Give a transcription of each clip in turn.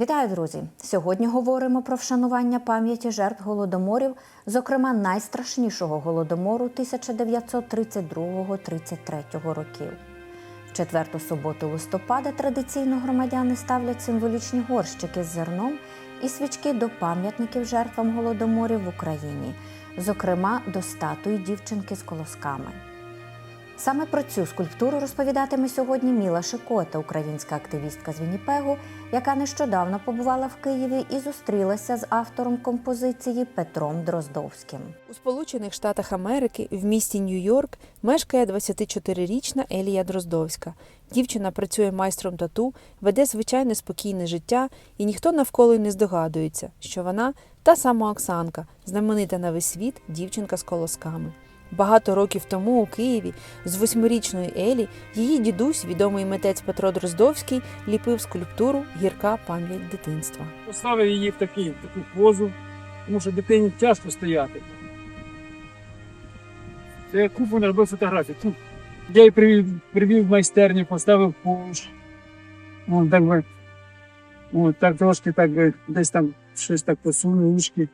Вітаю, друзі! Сьогодні говоримо про вшанування пам'яті жертв голодоморів, зокрема найстрашнішого голодомору 1932-33 років. В четверту суботу листопада традиційно громадяни ставлять символічні горщики з зерном і свічки до пам'ятників жертвам голодоморів в Україні, зокрема до статуї дівчинки з колосками. Саме про цю скульптуру розповідатиме сьогодні Міла Шикота, українська активістка з Вінніпегу, яка нещодавно побувала в Києві і зустрілася з автором композиції Петром Дроздовським. У Сполучених Штатах Америки в місті Нью-Йорк мешкає 24-річна Елія Дроздовська. Дівчина працює майстром тату, веде звичайне спокійне життя, і ніхто навколо й не здогадується, що вона та сама Оксанка, знаменита на весь світ дівчинка з колосками. Багато років тому у Києві з восьмирічної Елі її дідусь, відомий митець Петро Дроздовський, ліпив скульптуру Гірка пам'ять дитинства. Поставив її в, такий, в таку позу, тому що дитині тяжко стояти. Це купу наробив фотографій. Тут я її привів, привів майстерню, поставив поруч. Вон так би, от, так трошки так десь там щось так посунув ручки.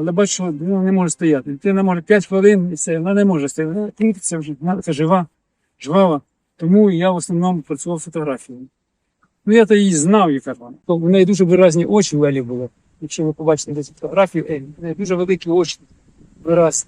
Але бачу, вона не може стояти. Дитина може 5 хвилин і все, вона не може стояти. Вона вже, вона така жива, жвава. Тому я в основному працював фотографією. Ну, я то її знав, яка вона. То в неї дуже виразні очі в Елі були. Якщо ви побачите десь фотографію Елі, в неї дуже великі очі, вираз.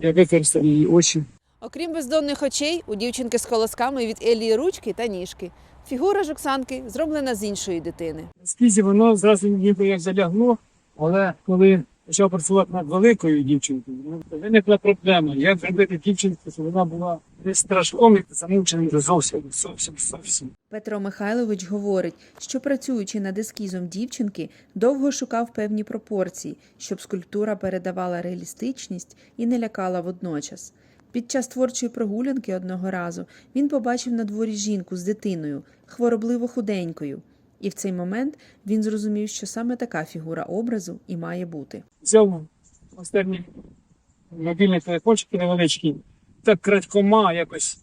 Я використав її очі. Окрім бездонних очей, у дівчинки з колосками від Елії ручки та ніжки. Фігура ж Оксанки зроблена з іншої дитини. Скільки воно зразу ніби як залягло, але коли почав працювати над великою дівчинкою, ну, виникла проблема, як зробити дівчинку, щоб вона була не страшком, як замучена вже зовсім, зовсім, зовсім. Петро Михайлович говорить, що працюючи над ескізом дівчинки, довго шукав певні пропорції, щоб скульптура передавала реалістичність і не лякала водночас. Під час творчої прогулянки одного разу він побачив на дворі жінку з дитиною, хворобливо худенькою. І в цей момент він зрозумів, що саме така фігура образу і має бути. взяв майстерні мобільний телефончик невеличкий, так крадькома якось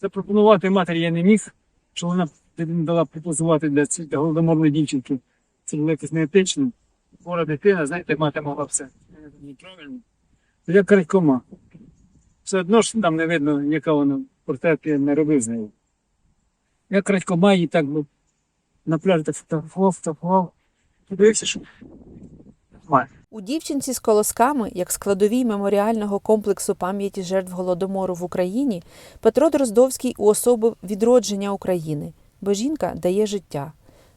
запропонувати матері я не міг, що вона дала пропозувати для, ці- для голодоморної дівчинки. Це було якось неетично. Хвора дитина, знаєте, мати могла все. Неправильно. Я крадькома. Все одно ж там не видно, яка вона портрет я не робив з нею. Я крадькома її так би на пляжі так фотографував, фотографував. Подивився, що нормально. У дівчинці з колосками, як складовій меморіального комплексу пам'яті жертв голодомору в Україні, Петро Дроздовський уособив відродження України, бо жінка дає життя.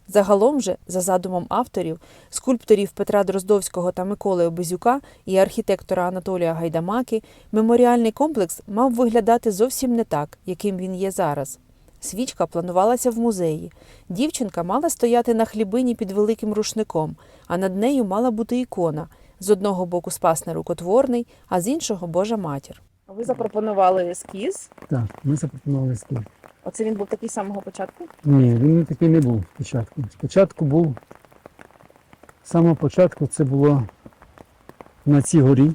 Загалом же, за задумом авторів, скульпторів Петра Дроздовського та Миколи Обезюка і архітектора Анатолія Гайдамаки, меморіальний комплекс мав виглядати зовсім не так, яким він є зараз. Свічка планувалася в музеї. Дівчинка мала стояти на хлібині під великим рушником, а над нею мала бути ікона. З одного боку спас нерукотворний, а з іншого Божа матір. Ви запропонували ескіз. Так, ми запропонували скільки. Оце він був такий з самого початку. Ні, він такий не був спочатку. Спочатку був, з самого початку це було на цій горі,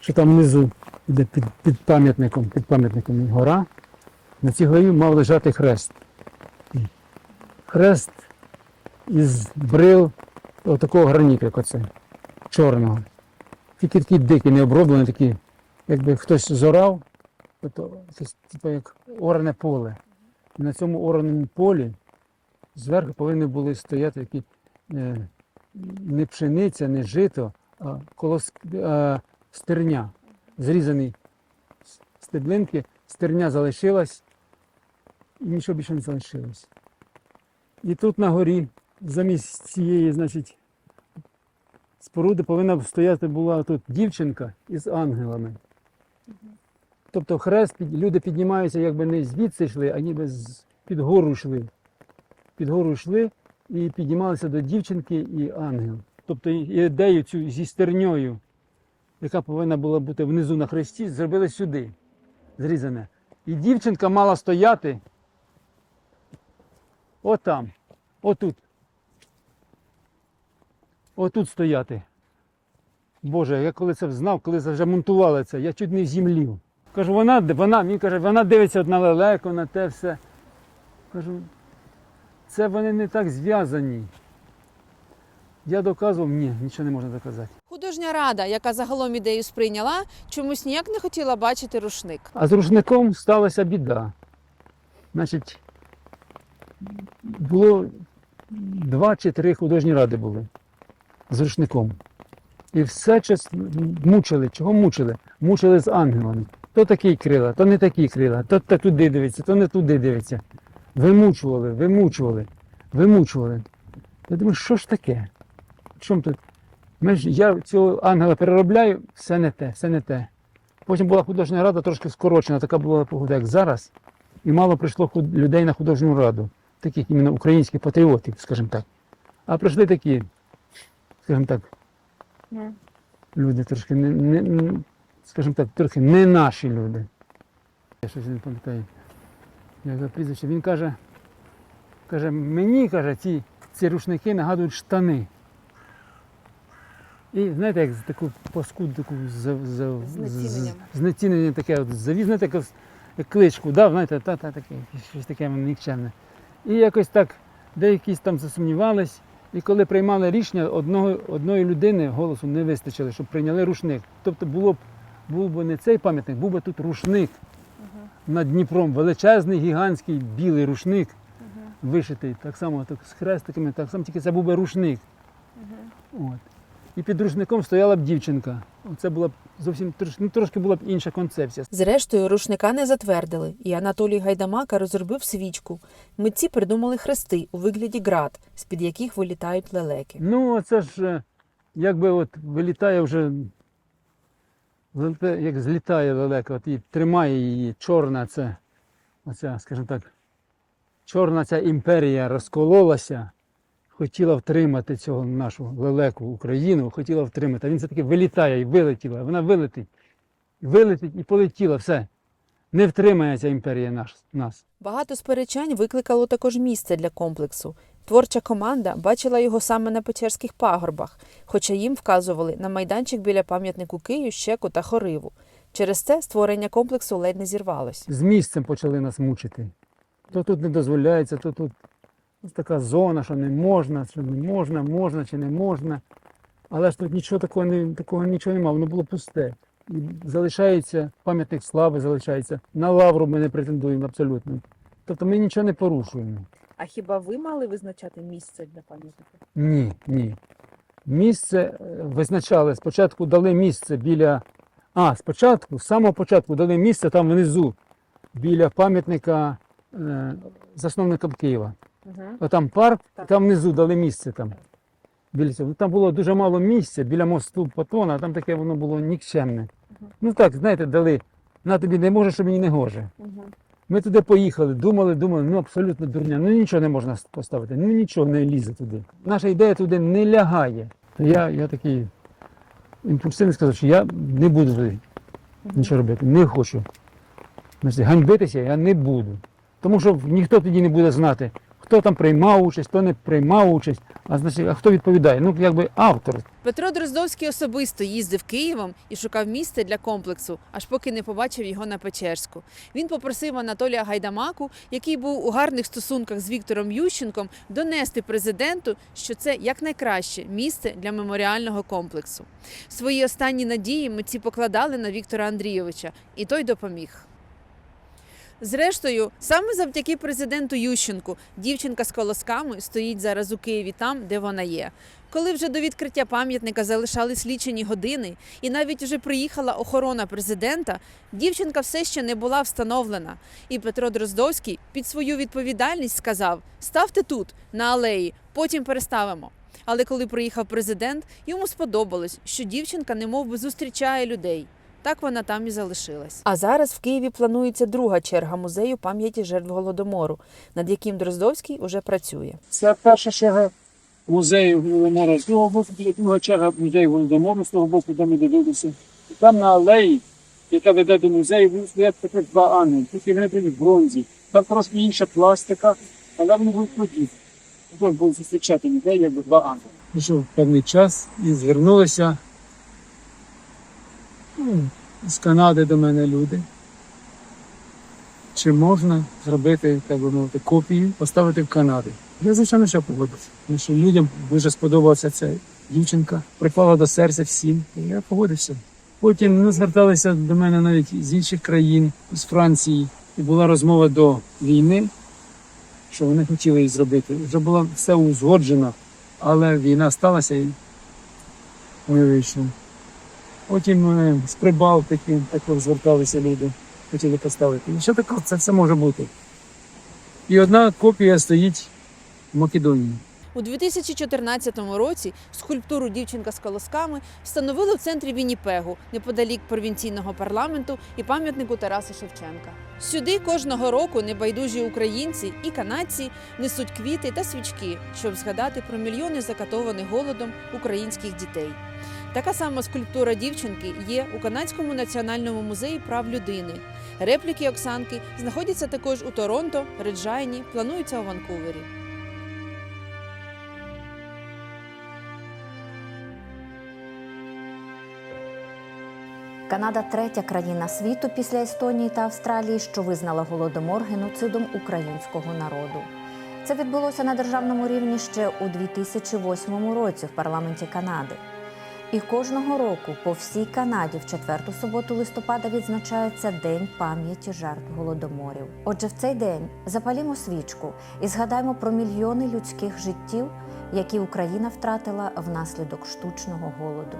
що там внизу, де під, під пам'ятником, під пам'ятником гора. На цій горі мав лежати хрест. Хрест із брил отакого граніту, як оце, чорного. Тільки такий дикий, не оброблений, такий, якби хтось зорав, то типу, як оране поле. І на цьому ораному полі зверху повинні були стояти такі е, не пшениця, не жито, а колос, е, стерня. Зрізані стеблинки, стерня залишилась, і нічого більше не залишилось. І тут на горі, замість цієї, значить, споруди повинна стояти була тут дівчинка із ангелами. Тобто хрест, люди піднімаються, якби не звідси йшли, а ніби під гору йшли. Під гору йшли і піднімалися до дівчинки і ангел. Тобто ідею цю зі стерньою, яка повинна була бути внизу на хресті, зробили сюди, зрізане. І дівчинка мала стояти отам, отут. Отут стояти. Боже, я коли це знав, коли це вже монтували це, я чуть не зімлів. Кажу, вона, вона, він каже, вона дивиться на лелеку, на те все. Кажу, це вони не так зв'язані. Я доказував, ні, нічого не можна доказати. Художня рада, яка загалом ідею сприйняла, чомусь ніяк не хотіла бачити рушник. А з рушником сталася біда. Значить, було два чи три художні ради були з рушником. І все час мучили. Чого мучили? Мучили з ангелами. То такі крила, то не такі крила, то, то туди дивиться, то не туди дивиться. Вимучували, вимучували, вимучували. Я думаю, що ж таке? Чому тут? Ми ж, я цього ангела переробляю, все не те, все не те. Потім була художня рада трошки скорочена, така була погода, як зараз. І мало прийшло людей на художню раду, таких іменно українських патріотів, скажімо так. А прийшли такі, скажімо так, Ну. люди трошки не, не, скажімо так, трохи не наші люди. Я щось не пам'ятаю. Як за прізвище. Він каже, каже, мені каже, ці, ці рушники нагадують штани. І знаєте, як таку паскуду, таку за, за, знецінення таке, от, завіз, знаєте, як, кличку, дав, знаєте, та, та, таке, щось таке воно нікчемне. І якось так деякі там засумнівались, і коли приймали рішення, одного, одної людини голосу не вистачило, щоб прийняли рушник. Тобто було б, був би не цей пам'ятник, був би тут рушник над Дніпром, величезний, гігантський білий рушник, вишитий, так само так, з хрестиками, так само тільки це був би рушник. От. І під рушником стояла б дівчинка. Це була б зовсім ну, трошки була б інша концепція. Зрештою, рушника не затвердили, і Анатолій Гайдамака розробив свічку. Митці придумали хрести у вигляді град, з-під яких вилітають лелеки. Ну, це ж е, якби от вилітає вже, як злітає лелека, от і тримає її чорна це, оця, скажімо так, чорна ця імперія розкололася, хотіла втримати цього нашу лелеку Україну, хотіла втримати. А він все-таки вилітає і вилетіла. Вона вилетить, вилетить і полетіла, все. Не втримає ця імперія наш, нас. Багато сперечань викликало також місце для комплексу. Творча команда бачила його саме на Печерських пагорбах, хоча їм вказували на майданчик біля пам'ятнику Кию, Щеку та Хориву. Через це створення комплексу ледь не зірвалось. з місцем почали нас мучити. То тут не дозволяється, то тут ось така зона, що не можна, що не можна, можна чи не можна. Але ж тут нічого такого, не, такого нічого немає, воно було пусте. І залишається пам'ятник слави, залишається. На лавру ми не претендуємо абсолютно. Тобто ми нічого не порушуємо. А хіба ви мали визначати місце для пам'ятника? Ні, ні. Місце е, визначали, спочатку дали місце біля. А, спочатку, з самого початку дали місце там внизу, біля пам'ятника е, засновникам Києва. Угу. Отам парк, Так. там внизу дали місце там. Біля. Там було дуже мало місця біля мосту Патона, а там таке воно було нікчемне. Ну так, знаєте, дали. На тобі не може, що мені не гоже. Угу. Ми туди поїхали, думали, думали, ну абсолютно дурня, ну нічого не можна поставити, ну нічого не лізе туди. Наша ідея туди не лягає. Я, я такий імпульсивний сказав, що я не буду туди нічого робити, не хочу. Ганьбитися я не буду. Тому що ніхто тоді не буде знати, хто там приймав участь, хто не приймав участь, а значить, а хто відповідає? Ну, якби автор. Петро Дроздовський особисто їздив Києвом і шукав місце для комплексу, аж поки не побачив його на Печерську. Він попросив Анатолія Гайдамаку, який був у гарних стосунках з Віктором Ющенком, донести президенту, що це якнайкраще місце для меморіального комплексу. Свої останні надії митці покладали на Віктора Андрійовича, і той допоміг. Зрештою, саме завдяки президенту Ющенку дівчинка з колосками стоїть зараз у Києві там, де вона є. Коли вже до відкриття пам'ятника залишались лічені години, і навіть вже приїхала охорона президента, дівчинка все ще не була встановлена. І Петро Дроздовський під свою відповідальність сказав: ставте тут, на алеї, потім переставимо. Але коли приїхав президент, йому сподобалось, що дівчинка немов би зустрічає людей. Так вона там і залишилась. А зараз в Києві планується друга черга музею пам'яті жертв голодомору, над яким Дроздовський уже працює. Це перша черга музею Голодомору. З того боку буде друга черга музею Голодомору, з того боку, де ми дивилися. Там на алеї, яка веде до музею, будуть стояти таких два ангели. Тут вони будуть в бронзі. Там трошки інша пластика, але вони будуть тоді. Тут будуть зустрічати людей, якби два ангели. Пішов певний час і звернулися ну, з Канади до мене люди. Чи можна зробити, так би мовити, копію, поставити в Канаді? Я, звичайно, що погодився. Тому що людям дуже сподобалася ця дівчинка, припала до серця всім. І я погодився. Потім ну, зверталися до мене навіть з інших країн, з Франції. І була розмова до війни, що вони хотіли її зробити. Вже було все узгоджено, але війна сталася і ми вийшли. Потім е, з Прибалтики також зверталися люди, хотіли поставити. І що таке це все може бути? І одна копія стоїть в Македонії. У 2014 році скульптуру дівчинка з колосками встановили в центрі Вінніпегу, неподалік провінційного парламенту і пам'ятнику Тараса Шевченка. Сюди кожного року небайдужі українці і канадці несуть квіти та свічки, щоб згадати про мільйони закатованих голодом українських дітей. Така сама скульптура дівчинки є у Канадському національному музеї прав людини. Репліки Оксанки знаходяться також у Торонто, Реджайні, плануються у Ванкувері. Канада третя країна світу після Естонії та Австралії, що визнала голодомор геноцидом українського народу. Це відбулося на державному рівні ще у 2008 році в парламенті Канади. І кожного року по всій Канаді в четверту суботу листопада відзначається День пам'яті жертв голодоморів. Отже, в цей день запалімо свічку і згадаємо про мільйони людських життів, які Україна втратила внаслідок штучного голоду.